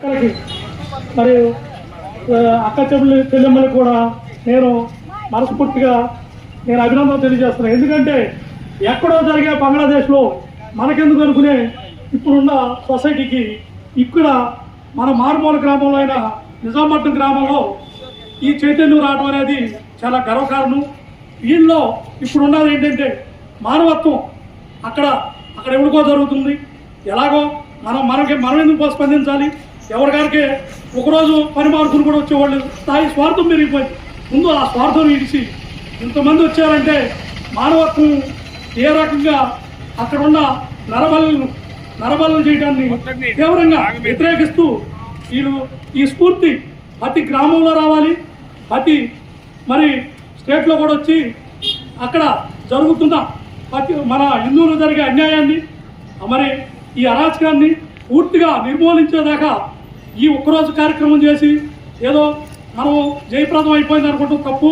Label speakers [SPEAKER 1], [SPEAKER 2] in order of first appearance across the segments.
[SPEAKER 1] అక్కడికి మరి అక్క చెల్లెలు చెల్లెమ్మలకు కూడా నేను మనస్ఫూర్తిగా నేను అభినందన తెలియజేస్తున్నాను. ఎందుకంటే ఎక్కడో జరిగే బంగ్లాదేశ్లో మనకెందుకు అనుకునే ఇప్పుడున్న సొసైటీకి ఇక్కడ మన మారుమూల గ్రామంలో అయిన నిజాంపట్నం గ్రామంలో ఈ చైతన్యం రావడం అనేది చాలా గర్వకారణం. వీళ్ళలో ఇప్పుడు ఉన్నది ఏంటంటే మానవత్వం. అక్కడ అక్కడ ఎవరికో జరుగుతుంది. ఎలాగో మనం మనకి మనం ఎందుకు స్పందించాలి? ఎవరిగారికి ఒకరోజు పని మార్కులు కూడా వచ్చేవాళ్ళు. స్థాయి స్వార్థం పెరిగిపోయింది. ముందు ఆ స్వార్థం ఇడిచి ఇంతమంది వచ్చారంటే మానవత్వం ఏ రకంగా అక్కడ ఉన్న నరబలను నరబలను చేయడాన్ని తీవ్రంగా వ్యతిరేకిస్తూ వీళ్ళు ఈ స్ఫూర్తి ప్రతి గ్రామంలో రావాలి. ప్రతి మరి స్టేట్లో కూడా వచ్చి అక్కడ జరుగుతున్న ప్రతి మన హిందువులు జరిగే అన్యాయాన్ని మరి ఈ అరాచకాన్ని పూర్తిగా నిర్మూలించేదాకా ఈ ఒక్కరోజు కార్యక్రమం చేసి ఏదో మనం జయప్రదం అయిపోయింది అనుకుంటూ తప్పు.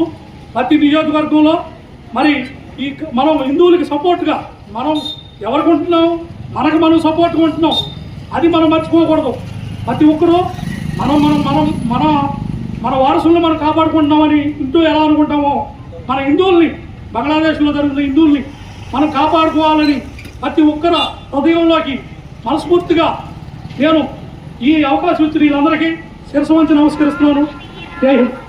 [SPEAKER 1] ప్రతి నియోజకవర్గంలో మరి ఈ మనం హిందువులకి సపోర్ట్గా మనం ఎవరికి ఉంటున్నాం మనకు మనం సపోర్ట్గా ఉంటున్నాం. అది మనం మర్చిపోకూడదు. ప్రతి ఒక్కరూ మనం మనం మనం మన మన వారసులను మనం కాపాడుకుంటున్నామని ఇంటూ ఎలా అనుకుంటామో మన హిందువుల్ని బంగ్లాదేశ్లో జరుగుతున్న హిందువుల్ని మనం కాపాడుకోవాలని ప్రతి ఒక్కరు హృదయంలోకి మనస్ఫూర్తిగా నేను ఈ అవకాశం ఇచ్చిన వీళ్ళందరికీ శిరస్సు వంచి నమస్కరిస్తున్నాను. జై హింద్.